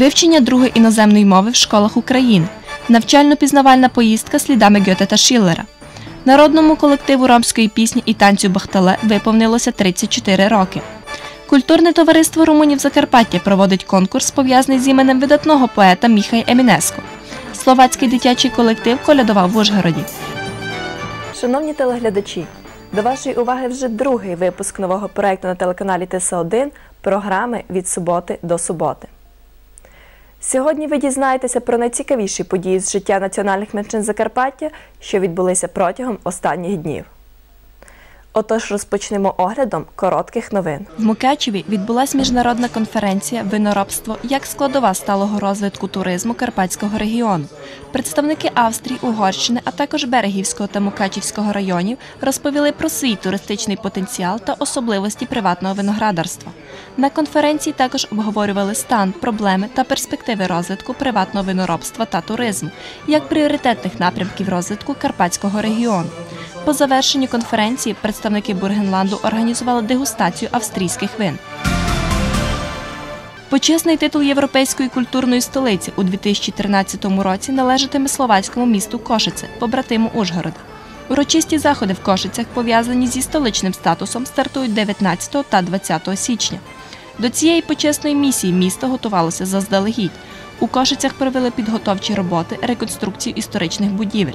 Вивчення другої іноземної мови в школах України. Навчально-пізнавальна поїздка слідами Гьоте та Шіллера. Народному колективу ромської пісні і танцю Бахтале виповнилося 34 роки. Культурне товариство Румунів Закарпаття проводить конкурс, пов'язаний з іменем видатного поета Міхай Емінеско. Словацький дитячий колектив колядував в Ужгороді. Шановні телеглядачі, до вашої уваги вже другий випуск нового проєкту на телеканалі ТС1 програми від суботи до суботи. Сьогодні ви дізнаєтеся про найцікавіші події з життя національних меншин Закарпаття, що відбулися протягом останніх днів. Отож розпочнемо оглядом коротких новин. В Мукачеві відбулася міжнародна конференція Виноробство як складова сталого розвитку туризму Карпатського регіону. Представники Австрії, Угорщини, а також Берегівського та Мукачівського районів розповіли про свій туристичний потенціал та особливості приватного виноградарства. На конференції також обговорювали стан, проблеми та перспективи розвитку приватного виноробства та туризму як пріоритетних напрямків розвитку Карпатського регіону. По завершенню конференції представники Бургенланду організували дегустацію австрійських вин. Почесний титул Європейської культурної столиці у 2013 році належатиме словацькому місту Кошице, побратиму Ужгорода. Урочисті заходи в Кошицях, пов'язані зі столичним статусом, стартують 19 та 20 січня. До цієї почесної місії місто готувалося заздалегідь. У Кошицях провели підготовчі роботи, реконструкцію історичних будівель.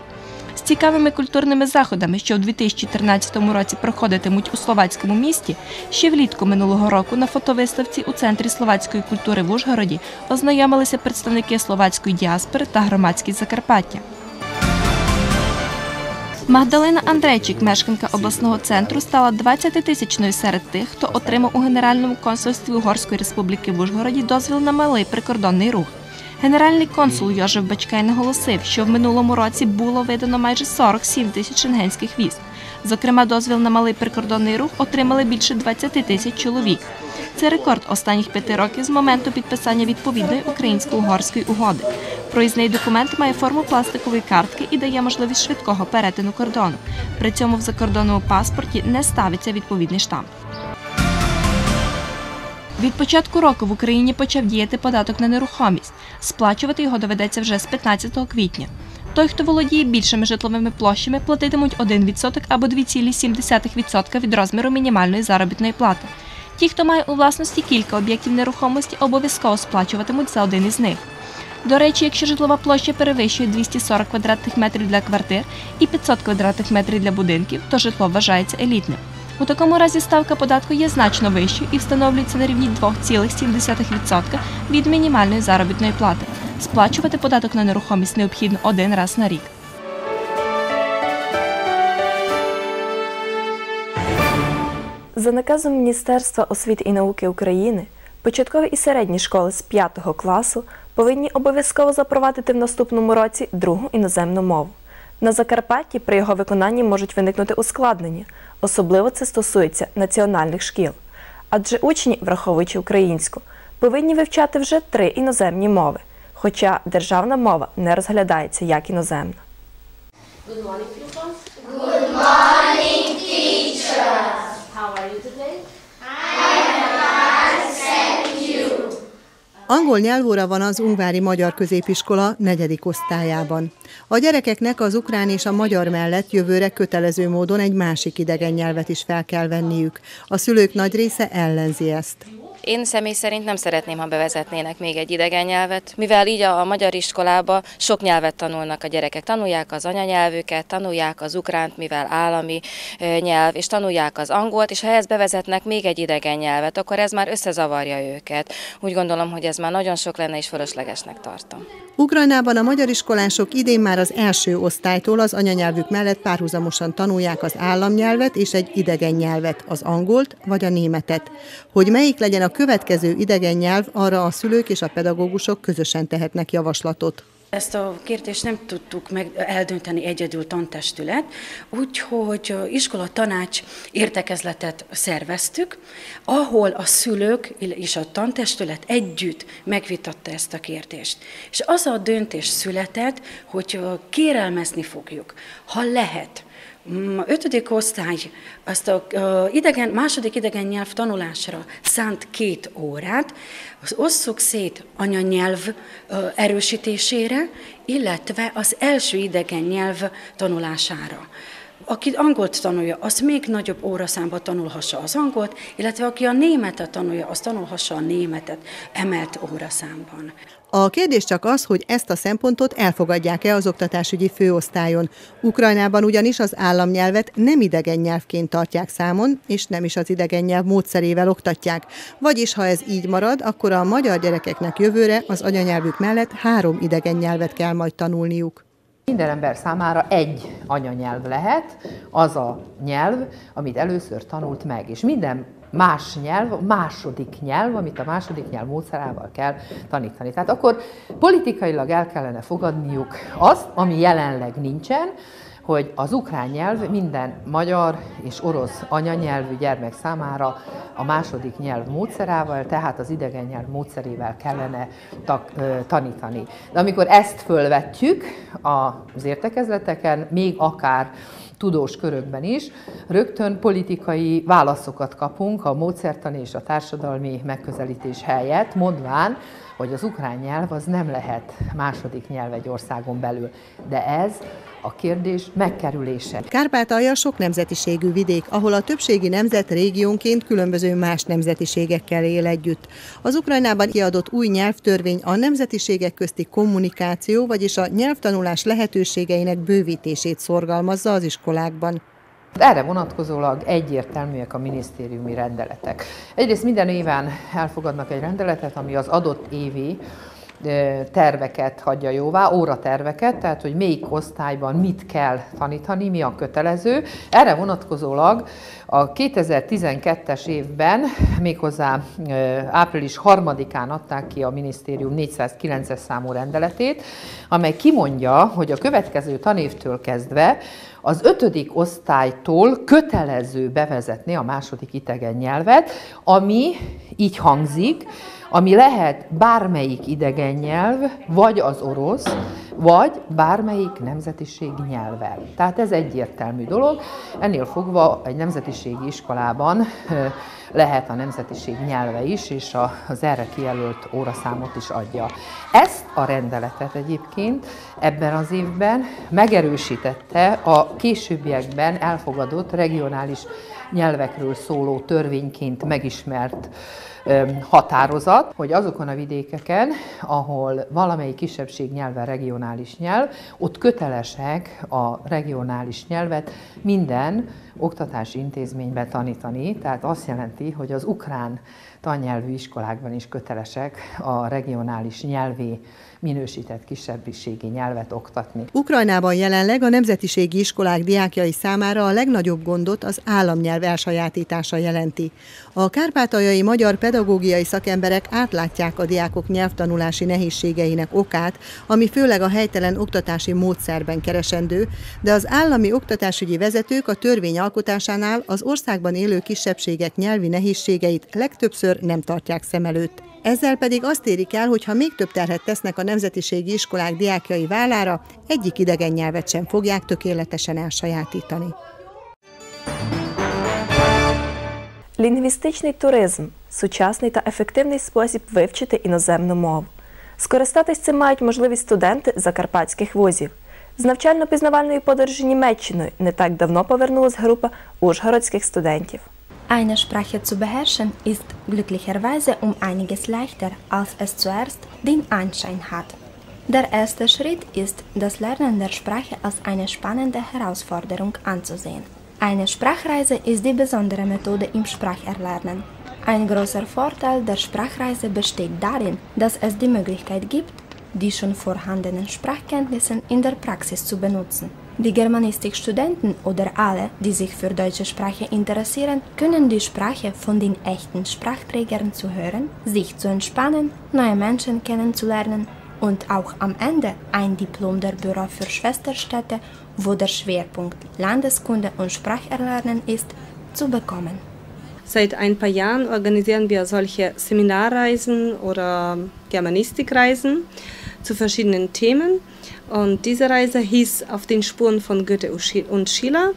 Цікавими культурними заходами, що у 2013 році проходитимуть у словацькому місті, ще влітку минулого року на фотовиставці у центрі словацької культури в Ужгороді ознайомилися представники словацької діаспори та громадськість Закарпаття. Магдалина Андрейчик, мешканка обласного центру, стала 20-тисячною серед тих, хто отримав у Генеральному консульстві Угорської республіки в Ужгороді дозвіл на малий прикордонний рух. Генеральний консул Йожев Бачкай наголосив, що в минулому році було видано майже 47 тисяч шенгенських віз. Зокрема, дозвіл на малий прикордонний рух отримали більше 20 тисяч чоловік. Це рекорд останніх п'яти років з моменту підписання відповідної українсько-угорської угоди. Проїзний документ має форму пластикової картки і дає можливість швидкого перетину кордону. При цьому в закордонному паспорті не ставиться відповідний штамп. Від початку року в Україні почав діяти податок на нерухомість. Сплачувати його доведеться вже з 15 квітня. Той, хто володіє більшими житловими площами, платитимуть 1% або 2,7% від розміру мінімальної заробітної плати. Ті, хто має у власності кілька об'єктів нерухомості, обов'язково сплачуватимуть за один із них. До речі, якщо житлова площа перевищує 240 квадратних метрів для квартир і 500 квадратних метрів для будинків, то житло вважається елітним. У такому разі ставка податку є значно вищою і встановлюється на рівні 2,7% від мінімальної заробітної плати. Сплачувати податок на нерухомість необхідно один раз на рік. За наказом Міністерства освіти і науки України початкові і середні школи з 5 класу повинні обов'язково запровадити в наступному році другу іноземну мову. На Закарпатті при його виконанні можуть виникнути ускладнення. Особливо це стосується національних шкіл. Адже учні, враховуючи українську, повинні вивчати вже три іноземні мови, хоча державна мова не розглядається як іноземна. Good morning. Good morning, teacher. Angol nyelvóra van az Ungvári Magyar Középiskola negyedik osztályában. A gyerekeknek az ukrán és a magyar mellett jövőre kötelező módon egy másik idegen nyelvet is fel kell venniük. A szülők nagy része ellenzi ezt. Én személy szerint nem szeretném, ha bevezetnének még egy idegen nyelvet, mivel így a magyar iskolába sok nyelvet tanulnak a gyerekek. Tanulják az anyanyelvüket, tanulják az ukránt, mivel állami nyelv, és tanulják az angolt, és ha ehhez bevezetnek még egy idegen nyelvet, akkor ez már összezavarja őket. Úgy gondolom, hogy ez már nagyon sok lenne, és fölöslegesnek tartom. Ukrajnában a magyar iskolások idén már az első osztálytól az anyanyelvük mellett párhuzamosan tanulják az államnyelvet és egy idegen nyelvet, az angolt vagy a németet. Hogy melyik legyen a következő idegen nyelv, arra a szülők és a pedagógusok közösen tehetnek javaslatot. Ezt a kérdést nem tudtuk meg eldönteni egyedül tantestület, úgyhogy iskola tanács értekezletet szerveztük, ahol a szülők és a tantestület együtt megvitatta ezt a kérdést. És az a döntés született, hogy kérelmezni fogjuk, ha lehet, ötödik osztály azt a idegen, második idegen nyelv tanulásra szánt két órát, az osszuk szét anyanyelv erősítésére, illetve az első idegen nyelv tanulására. Aki angolt tanulja, az még nagyobb óraszámba tanulhassa az angolt, illetve aki a németet tanulja, az tanulhassa a németet emelt óraszámban. A kérdés csak az, hogy ezt a szempontot elfogadják-e az oktatásügyi főosztályon. Ukrajnában ugyanis az államnyelvet nem idegen nyelvként tartják számon, és nem is az idegen nyelv módszerével oktatják. Vagyis, ha ez így marad, akkor a magyar gyerekeknek jövőre az anyanyelvük mellett három idegen nyelvet kell majd tanulniuk. Minden ember számára egy anyanyelv lehet, az a nyelv, amit először tanult meg, és minden más nyelv, második nyelv, amit a második nyelv módszerával kell tanítani. Tehát akkor politikailag el kellene fogadniuk azt, ami jelenleg nincsen, hogy az ukrán nyelv minden magyar és orosz anyanyelvű gyermek számára a második nyelv módszerával, tehát az idegen nyelv módszerével kellene tanítani. De amikor ezt fölvetjük az értekezleteken, még akár tudós körökben is, rögtön politikai válaszokat kapunk a módszertani és a társadalmi megközelítés helyett, mondván, hogy az ukrán nyelv az nem lehet második nyelv egy országon belül. De ez a kérdés megkerülése. Kárpátalja sok nemzetiségű vidék, ahol a többségi nemzet régiónként különböző más nemzetiségekkel él együtt. Az Ukrajnában kiadott új nyelvtörvény a nemzetiségek közti kommunikáció, vagyis a nyelvtanulás lehetőségeinek bővítését szorgalmazza az iskolákban. Erre vonatkozólag egyértelműek a minisztériumi rendeletek. Egyrészt minden éven elfogadnak egy rendeletet, ami az adott évi terveket hagyja jóvá, óraterveket, tehát hogy melyik osztályban mit kell tanítani, mi a kötelező. Erre vonatkozólag a 2012-es évben, méghozzá április 3-án adták ki a minisztérium 409-es számú rendeletét, amely kimondja, hogy a következő tanévtől kezdve az ötödik osztálytól kötelező bevezetni a második idegen nyelvet, ami így hangzik, ami lehet bármelyik idegen nyelv, vagy az orosz, vagy bármelyik nemzetiség nyelve. Tehát ez egyértelmű dolog. Ennél fogva egy nemzetiségi iskolában lehet a nemzetiség nyelve is, és az erre kijelölt óraszámot is adja. Ezt a rendeletet egyébként ebben az évben megerősítette a későbbiekben elfogadott regionális nyelvekről szóló törvényként megismert határozat, hogy azokon a vidékeken, ahol valamelyik kisebbség nyelve regionális nyelv, ott kötelesek a regionális nyelvet minden oktatási intézményben tanítani, tehát azt jelenti, hogy az ukrán tannyelvű iskolákban is kötelesek a regionális nyelvi minősített kisebbségi nyelvet oktatni. Ukrajnában jelenleg a nemzetiségi iskolák diákjai számára a legnagyobb gondot az államnyelv elsajátítása jelenti. A kárpátaljai magyar pedagógiai szakemberek átlátják a diákok nyelvtanulási nehézségeinek okát, ami főleg a helytelen oktatási módszerben keresendő, de az állami oktatásügyi vezetők a törvény alkotásánál az országban élő kisebbségek nyelvi nehézségeit legtöbbször nem tartják szem előtt. Ezzel pedig azt érik el, hogy ha még több terhet tesznek a nemzetiségi iskolák diákjai vállára, egyik idegen nyelvet sem fogják tökéletesen elsajátítani. Лінгвістичний туризм сучасний та ефективний спосіб вивчити іноземну мову. Скористатись цим мають можливість студенти закарпатських вузів. З навчально-пізнавальної подорожі Німеччиною не так давно повернулась група ужгородських студентів. Eine Sprache zu beherrschen ist glücklicherweise um einiges leichter, als es zuerst den Anschein hat. Der erste Schritt ist, das Lernen der Sprache als eine spannende Herausforderung anzusehen. Eine Sprachreise ist die besondere Methode im Spracherlernen. Ein großer Vorteil der Sprachreise besteht darin, dass es die Möglichkeit gibt, die schon vorhandenen Sprachkenntnisse in der Praxis zu benutzen. Die Germanistikstudenten oder alle, die sich für deutsche Sprache interessieren, können die Sprache von den echten Sprachträgern zu hören, sich zu entspannen, neue Menschen kennenzulernen und auch am Ende ein Diplom der Büro für Schwesterstädte, wo der Schwerpunkt Landeskunde und Spracherlernen ist, zu bekommen. Seit ein paar Jahren organisieren wir solche Seminarreisen oder Germanistikreisen. Zu verschiedenen Themen. Und diese Reise hieß Auf den Spuren von Goethe und Schiller.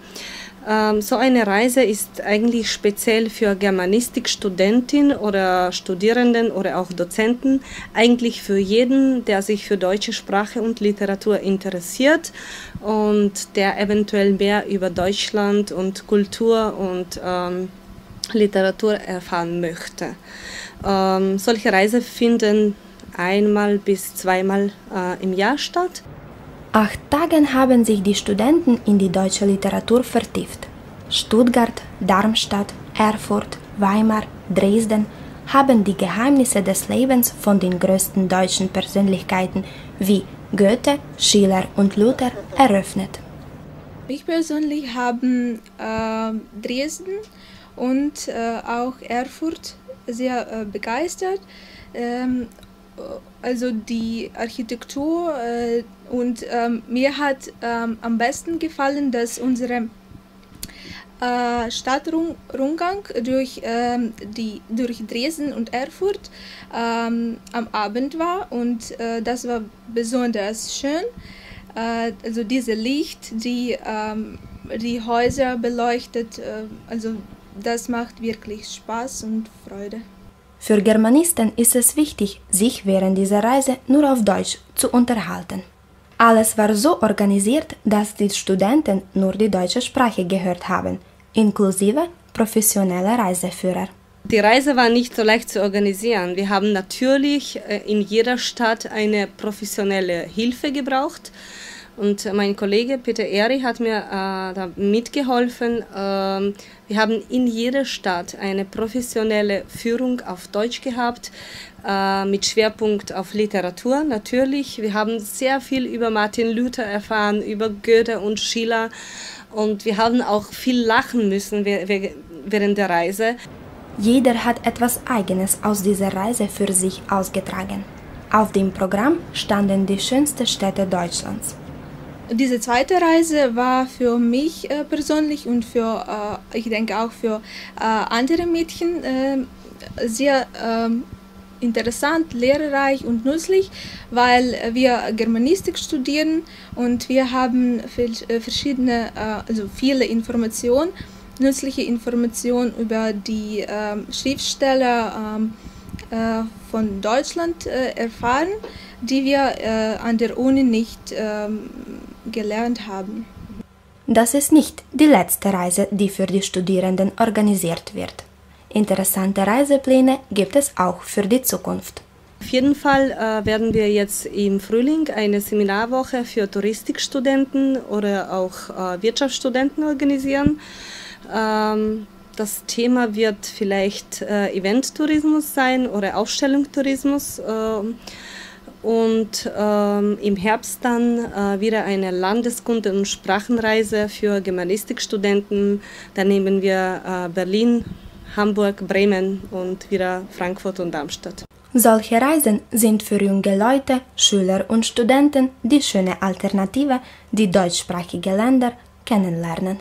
Ähm, so eine Reise ist eigentlich speziell für Germanistikstudentinnen oder Studierenden oder auch Dozenten, eigentlich für jeden, der sich für deutsche Sprache und Literatur interessiert und der eventuell mehr über Deutschland und Kultur und ähm, Literatur erfahren möchte. Ähm, solche Reisen finden einmal bis zweimal äh, im Jahr statt. Acht Tagen haben sich die Studenten in die deutsche Literatur vertieft. Stuttgart, Darmstadt, Erfurt, Weimar, Dresden haben die Geheimnisse des Lebens von den größten deutschen Persönlichkeiten wie Goethe, Schiller und Luther eröffnet. Ich persönlich habe äh, Dresden und äh, auch Erfurt sehr äh, begeistert. Ähm, also die Architektur äh, und ähm, mir hat ähm, am besten gefallen, dass unsere äh, Stadtrundgang durch, ähm, die, durch Dresden und Erfurt ähm, am Abend war und äh, das war besonders schön. Äh, also diese Licht, die ähm, die Häuser beleuchtet, äh, also das macht wirklich Spaß und Freude. Für Germanisten ist es wichtig, sich während dieser Reise nur auf Deutsch zu unterhalten. Alles war so organisiert, dass die Studenten nur die deutsche Sprache gehört haben, inklusive professioneller Reiseführer. Die Reise war nicht so leicht zu organisieren. Wir haben natürlich äh, in jeder Stadt eine professionelle Hilfe gebraucht. Und mein Kollege Peter Eri hat mir äh, da mitgeholfen. Ähm, wir haben in jeder Stadt eine professionelle Führung auf Deutsch gehabt, äh, mit Schwerpunkt auf Literatur natürlich. Wir haben sehr viel über Martin Luther erfahren, über Goethe und Schiller. Und wir haben auch viel lachen müssen während der Reise. Jeder hat etwas Eigenes aus dieser Reise für sich ausgetragen. Auf dem Programm standen die schönsten Städte Deutschlands. Diese zweite Reise war für mich äh, persönlich und für, äh, ich denke auch für äh, andere Mädchen äh, sehr ähm, interessant, lehrreich und nützlich, weil wir Germanistik studieren und wir haben äh, verschiedene, äh, also viele Informationen, nützliche Informationen über die ähm, Schriftsteller ähm, von Deutschland erfahren, die wir an der Uni nicht gelernt haben. Das ist nicht die letzte Reise, die für die Studierenden organisiert wird. Interessante Reisepläne gibt es auch für die Zukunft. Auf jeden Fall äh, werden wir jetzt im Frühling eine Seminarwoche für Touristikstudenten oder auch äh, Wirtschaftsstudenten organisieren. Ähm, das Thema wird vielleicht äh, Eventtourismus sein oder Ausstellungstourismus. Ähm, und ähm, im Herbst dann äh, wieder eine Landeskunde- und Sprachenreise für Germanistikstudenten. Da nehmen wir äh, Berlin, Hamburg, Bremen und wieder Frankfurt und Darmstadt. Solche Reisen sind für junge Leute, Schüler und Studenten die schöne Alternative, die deutschsprachige Länder kennenlernen.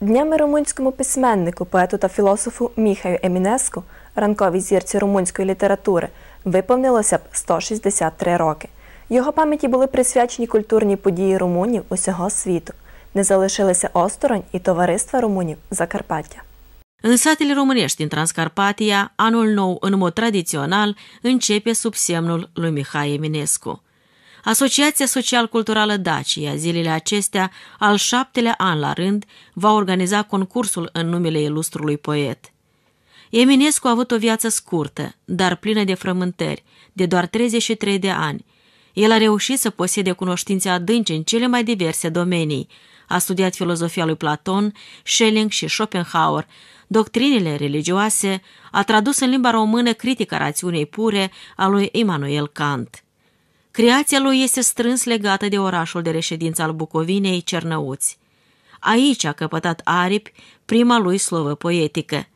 Днями румунському письменнику, поету та філософу Міхаю Емінеску – ранковій зірці румунської літератури, виповнилося б 163 роки. Його пам'яті були присвячені культурні події румунів усього світу. Не залишилися осторонь і товариства румунів Закарпаття. În satele românești din Transcarpatia, anul nou, în mod tradițional, începe sub semnul lui Mihai Eminescu. Asociația Social-Culturală Dacia, zilele acestea, al șaptelea an la rând, va organiza concursul în numele ilustrului poet. Eminescu a avut o viață scurtă, dar plină de frământări, de doar 33 de ani. El a reușit să posede cunoștințe adânci în cele mai diverse domenii. A studiat filozofia lui Platon, Schelling și Schopenhauer, doctrinile religioase, a tradus în limba română critica rațiunii pure a lui Immanuel Kant. Creația lui este strâns legată de orașul de reședință al Bucovinei, Cernăuți. Aici a căpătat aripi prima lui slovă poetică –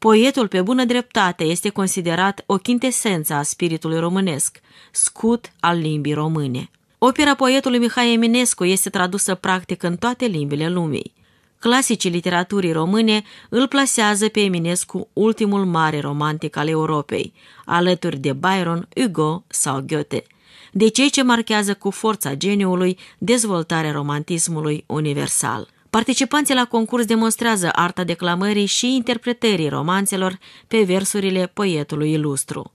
Poetul, pe bună dreptate, este considerat o chintesență a spiritului românesc, scut al limbii române. Opera poetului Mihai Eminescu este tradusă practic în toate limbile lumii. Clasicii literaturii române îl plasează pe Eminescu ultimul mare romantic al Europei, alături de Byron, Hugo sau Goethe de cei ce marchează cu forța geniului dezvoltarea romantismului universal. Participanții la concurs demonstrează arta declamării și interpretării romanțelor pe versurile poetului ilustru.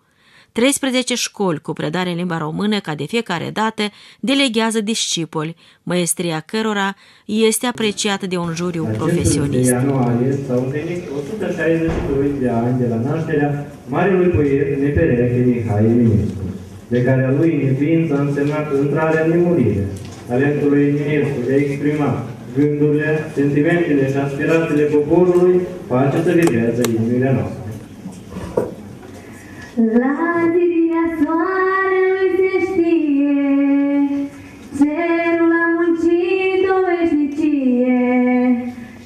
13 școli cu predare în limba română ca de fiecare dată deleghează discipoli, măestria cărora este apreciată de un juriu profesionist. ianuarie s-au împlinit 162 de ani de la nașterea marelui poet nepereche Mihai Eminescu, de care a lui neființă a însemnat intrarea în nemurire, talentul lui Eminescu de a exprima gândurile, sentimentele și aspirațiile poporului, face să vibrează inimile noastre. La zidia soarelui se știe, cerul a muncit o veșnicie.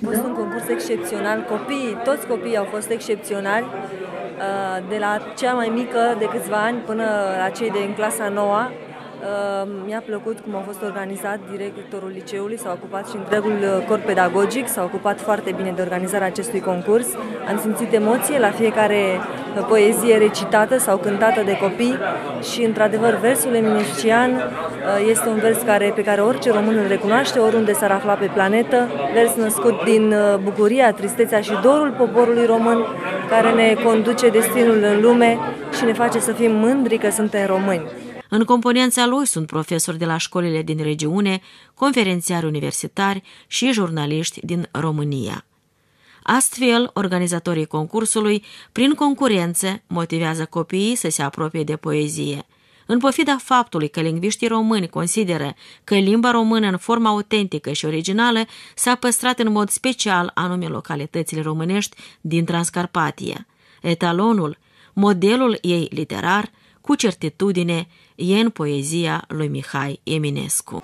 A fost un concurs excepțional, copiii, toți copiii au fost excepționali, uh, de la cea mai mică de câțiva ani până la cei de în clasa 9 mi-a plăcut cum a fost organizat, directorul liceului s-a ocupat și întregul uh, corp pedagogic s-a ocupat foarte bine de organizarea acestui concurs. Am simțit emoție la fiecare uh, poezie recitată sau cântată de copii și, într-adevăr, versul eminescian este un vers care, pe care orice român îl recunoaște, oriunde s-ar afla pe planetă, vers născut din bucuria, tristețea și dorul poporului român, care ne conduce destinul în lume și ne face să fim mândri că suntem români. În componența lui sunt profesori de la școlile din regiune, conferențiari universitari și jurnaliști din România. Astfel, organizatorii concursului, prin concurență, motivează copiii să se apropie de poezie. În pofida faptului că lingviștii români consideră că limba română în forma autentică și originală s-a păstrat în mod special anume localitățile românești din Transcarpatia. Etalonul, modelul ei literar, cu certitudine, e în poezia lui Mihai Eminescu.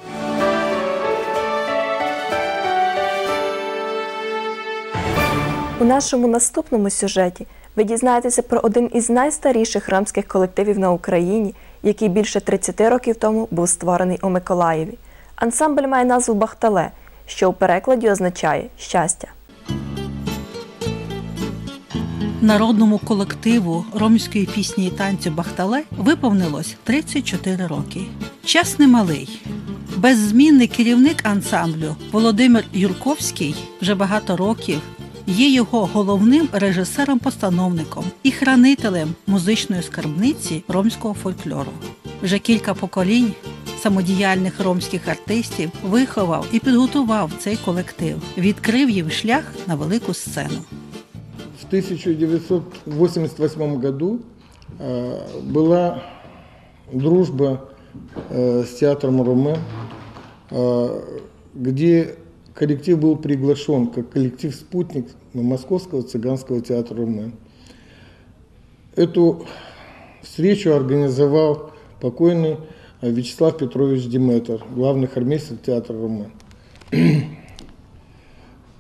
У нашому наступному сюжеті ви дізнаєтеся про один із найстаріших ромських колективів на Україні, який більше 30 років тому був створений у Миколаєві. Ансамбль має назву Бахтале, що у перекладі означає щастя. Народному колективу ромської пісні і танцю Бахтале виповнилось 34 роки. Час немалий. Беззмінний керівник ансамблю Володимир Юрковський вже багато років є його головним режисером-постановником і хранителем музичної скарбниці ромського фольклору. Вже кілька поколінь самодіяльних ромських артистів виховав і підготував цей колектив, відкрив їм шлях на велику сцену. В 1988 году э, была дружба э, с театром Роме, э, где коллектив был приглашен как коллектив-спутник Московского цыганского театра Роме. Эту встречу организовал покойный Вячеслав Петрович Диметр, главный хормейстер театра Роме.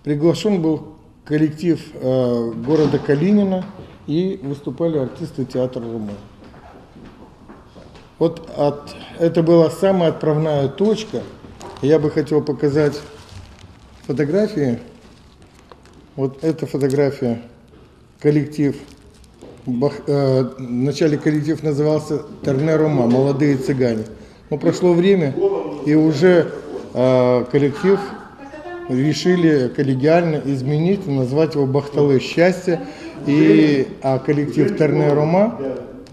Приглашен был коллектив э, города Калинина и выступали артисты театра Роме. Вот от, это была самая отправная точка. Я бы хотел показать фотографии. Вот эта фотография, коллектив. Бах, э, вначале коллектив назывался Терне Рома, молодые цыгане. Но прошло время, и уже э, коллектив решили коллегиально изменить назвать его Бахталы счастье. И, а коллектив Терне Рома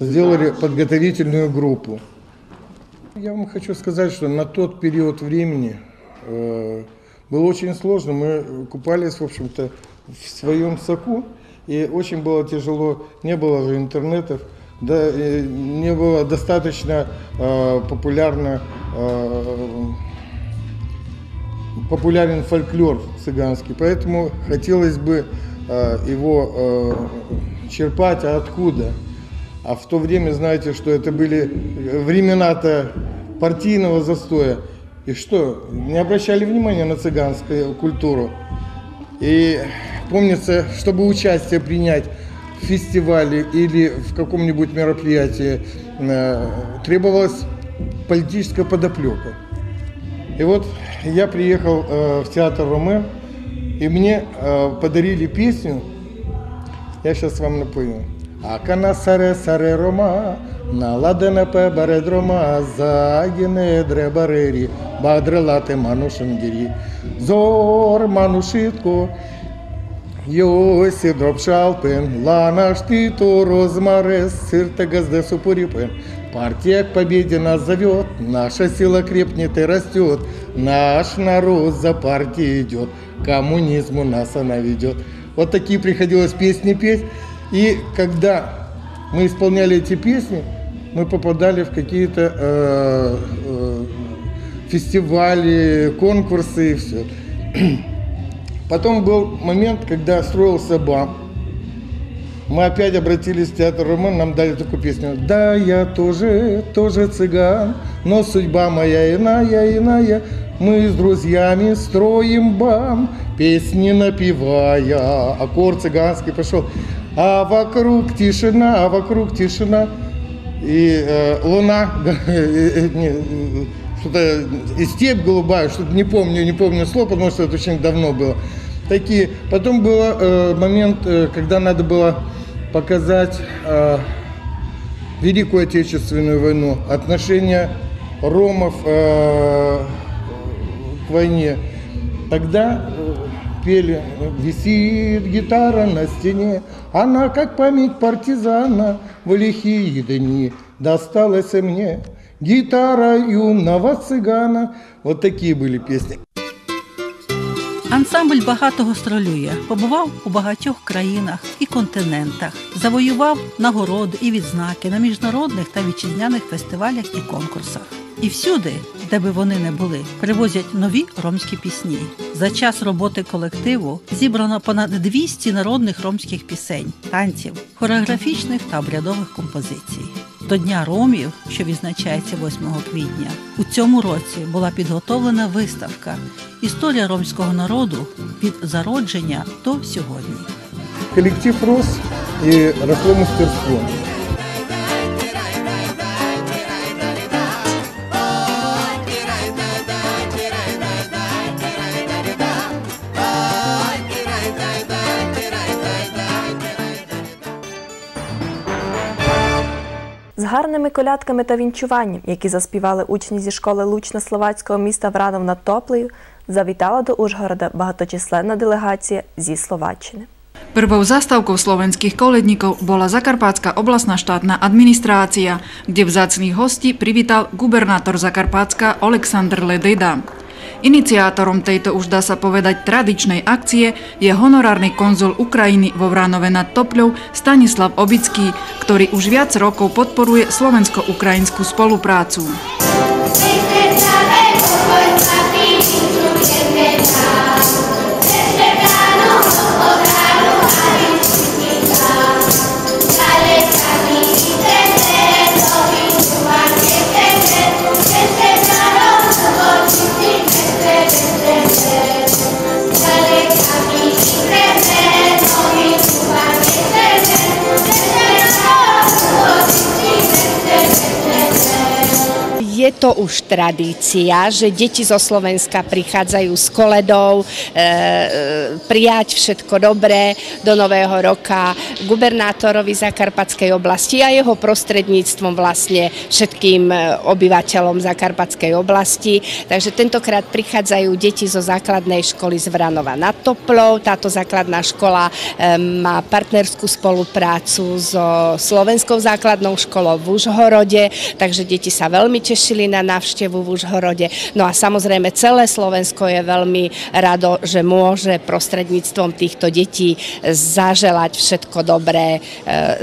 сделали подготовительную группу. Я вам хочу сказать, что на тот период времени э, было очень сложно. Мы купались, в общем-то, в своем соку, и очень было тяжело. Не было же интернетов, да, не было достаточно э, популярно э, популярен фольклор цыганский, поэтому хотелось бы э, его э, черпать, а откуда? А в то время, знаете, что это были времена-то партийного застоя. И что, не обращали внимания на цыганскую культуру. И помнится, чтобы участие принять в фестивале или в каком-нибудь мероприятии, э, требовалась политическая подоплека. И вот я приехал э, в театр Роме И мне э, подарили песню, я сейчас вам напою. Акана саре саре рома, наладена пе баре дрома, загине дре барері, бадрелати манушенгірі. Зор манушитко, Йосі дропшалпен, лана штиту розмарес, сырта газде супурипен. Партия к победе нас зовет, наша сила крепнет и растет, наш народ за партией идет, коммунизму нас она ведет. Вот такие приходилось песни петь, и когда мы исполняли эти песни, мы попадали в какие-то э, э, фестивали, конкурсы и все. Потом был момент, когда строился БАМ. Мы опять обратились в театр Роман, нам дали такую песню. Да, я тоже, тоже цыган, но судьба моя иная, иная. Мы с друзьями строим бам, песни напевая. Аккорд цыганский пошел. А вокруг тишина, а вокруг тишина. И э, луна, не, что-то и степь голубая, что-то не помню, не помню слово, потому что это очень давно было. Такие. Потом был э, момент, э, когда надо было показать э, Великую Отечественную войну, отношение ромов э, к войне. Тогда э, пели «Висит гитара на стене, она, как память партизана, в лихие дни досталась мне». Гитара юного цыгана. Вот такие были песни. Ансамбль багато гастролює, побував у багатьох країнах і континентах, завоював нагороди і відзнаки на міжнародних та вітчизняних фестивалях і конкурсах. І всюди, де би вони не були, привозять нові ромські пісні. За час роботи колективу зібрано понад 200 народних ромських пісень, танців, хореографічних та обрядових композицій. До Дня Ромів, що відзначається 8 квітня, у цьому році була підготовлена виставка Історія ромського народу від зародження до сьогодні. Колектив рос і росло мастерство. Гарними колядками та вінчуванням, які заспівали учні зі школи Лучно-Словацького міста Вранов над Топлею, завітала до Ужгорода багаточисленна делегація зі Словаччини. Prvou zastávkou slovenských koledníkov bola Zakarpátska oblastná štátna administrácia, kde vzácných hostí privítal gubernátor Zakarpátska Oleksandr Ledejda. Iniciátorom tejto už dá sa povedať tradičnej akcie je honorárny konzul Ukrajiny vo Vránove nad Topľou Stanislav Obický, ktorý už viac rokov podporuje slovensko-ukrajinskú spoluprácu. To už tradícia, že deti zo Slovenska prichádzajú s koledou, e, e, prijať všetko dobré do nového roka gubernátorovi Zakarpatskej oblasti a jeho prostredníctvom vlastne všetkým e, obyvateľom Zakarpatskej oblasti. Takže tentokrát prichádzajú deti zo základnej školy z Vranova nad Toplou. Táto základná škola e, má partnerskú spoluprácu so Slovenskou základnou školou v Užhorode, takže deti sa veľmi tešili na návštevu v Užhorode. No a samozrejme celé Slovensko je veľmi rado, že môže prostredníctvom týchto detí zaželať všetko dobré e,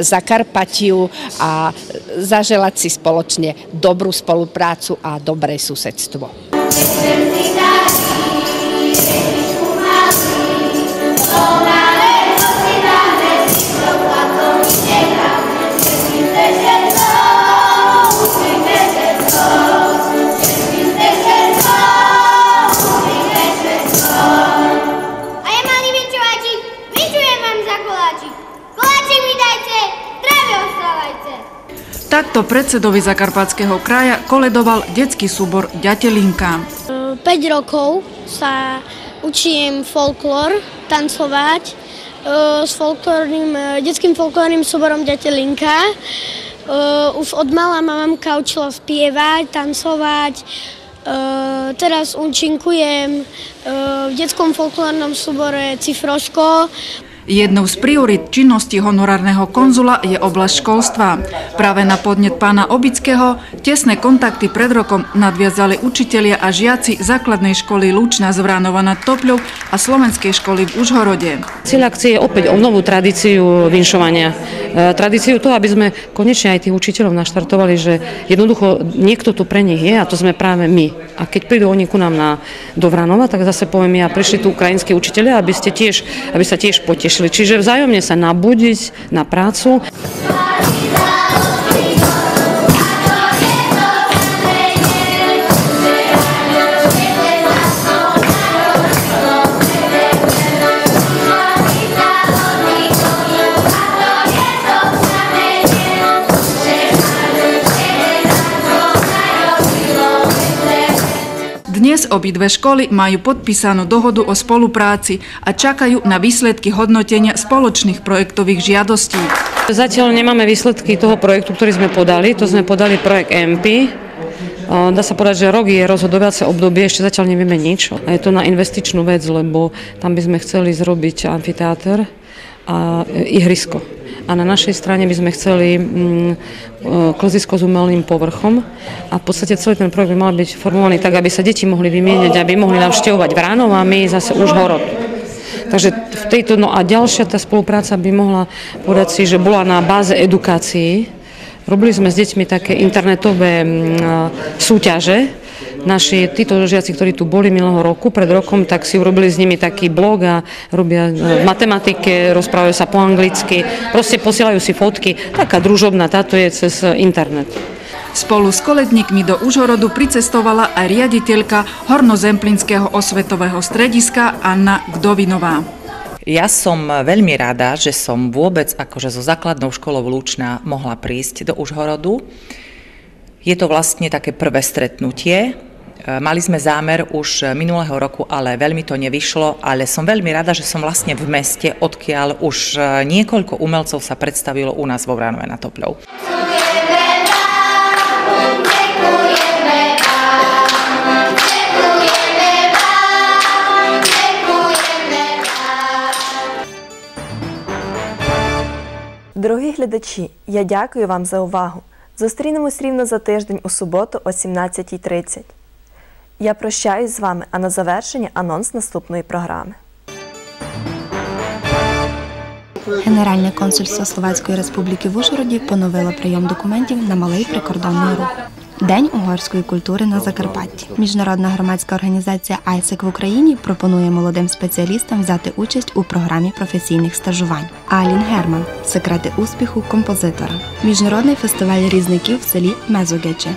Zakarpatiu a zaželať si spoločne dobrú spoluprácu a dobré susedstvo. A Takto predsedovi Zakarpatského kraja koledoval detský súbor Ďatelinka. 5 rokov sa učím folklor, tancovať e, s folklórnym, detským folklórnym súborom Ďatelinka. E, Už od mala ma mamka učila spievať, tancovať. E, Teraz účinkujem v detskom folklórnom súbore Cifroško. Jednou z priorit činnosti honorárneho konzula je oblasť školstva. Práve na podnet pána Obického tesné kontakty pred rokom nadviazali učitelia a žiaci základnej školy Lučna z Vránova nad Topľou a slovenskej školy v Užhorode. Cieľ akcie je opäť o novú tradíciu vinšovania. E, Tradíciu toho, aby sme konečne aj tých učiteľov naštartovali, že jednoducho niekto tu pre nich je a to sme práve my. A keď prídu oni ku nám na, do Vranova, tak zase poviem ja, prišli tu ukrajinskí učiteľia, aby, ste tiež, aby sa tiež potešili. Čiže vzájomne sa nabudiť na prácu. Dnes obidve školy majú podpísanú dohodu o spolupráci a čakajú na výsledky hodnotenia spoločných projektových žiadostí. Zatiaľ nemáme výsledky toho projektu, ktorý sme podali. To sme podali projekt MP. Dá sa povedať, že rok je rozhodovacie obdobie, ešte zatiaľ nevieme nič. Je to na investičnú vec, lebo tam by sme chceli zrobiť amfiteáter a ihrisko. A na našej strane by sme chceli mm, klozisko s umelným povrchom a v podstate celý ten projekt by mal byť formovaný tak, aby sa deti mohli vymieňať, aby mohli navštevovať Vránov a my zase už Horod. Takže v tejto, no a ďalšia tá spolupráca by mohla povedať si, že bola na báze edukácií. Robili sme s deťmi také internetové mm, súťaže, naši títo žiaci, ktorí tu boli minulého roku, pred rokom, tak si urobili s nimi taký blog a robia v matematike, rozprávajú sa po anglicky, proste posielajú si fotky. Taká družobná, táto je cez internet. Spolu s koledníkmi do Užhorodu pricestovala aj riaditeľka Hornozemplinského osvetového strediska Anna Gdovinová. Ja som veľmi rada, že som vôbec akože so základnou školou Lučna mohla prísť do Užhorodu. Je to vlastne také prvé stretnutie. Mali sme zámer už minulého roku, ale veľmi to nevyšlo, ale som veľmi rada, že som vlastne v meste, odkiaľ už niekoľko umelcov sa predstavilo u nás vo Vránove na Topľov. Дорогі глядачі, я дякую вам за увагу. Зустрінемось рівно за тиждень у суботу о 17.30. Я прощаюсь з вами, а на завершення анонс наступної програми. Генеральне консульство Словацької Республіки в Ужгороді поновило прийом документів на малий прикордонний рух. День угорської культури на Закарпатті. Міжнародна громадська організація ISEC в Україні пропонує молодим спеціалістам взяти участь у програмі професійних стажувань. Алін Герман секрети успіху композитора. Міжнародний фестиваль різників в селі Мезогече.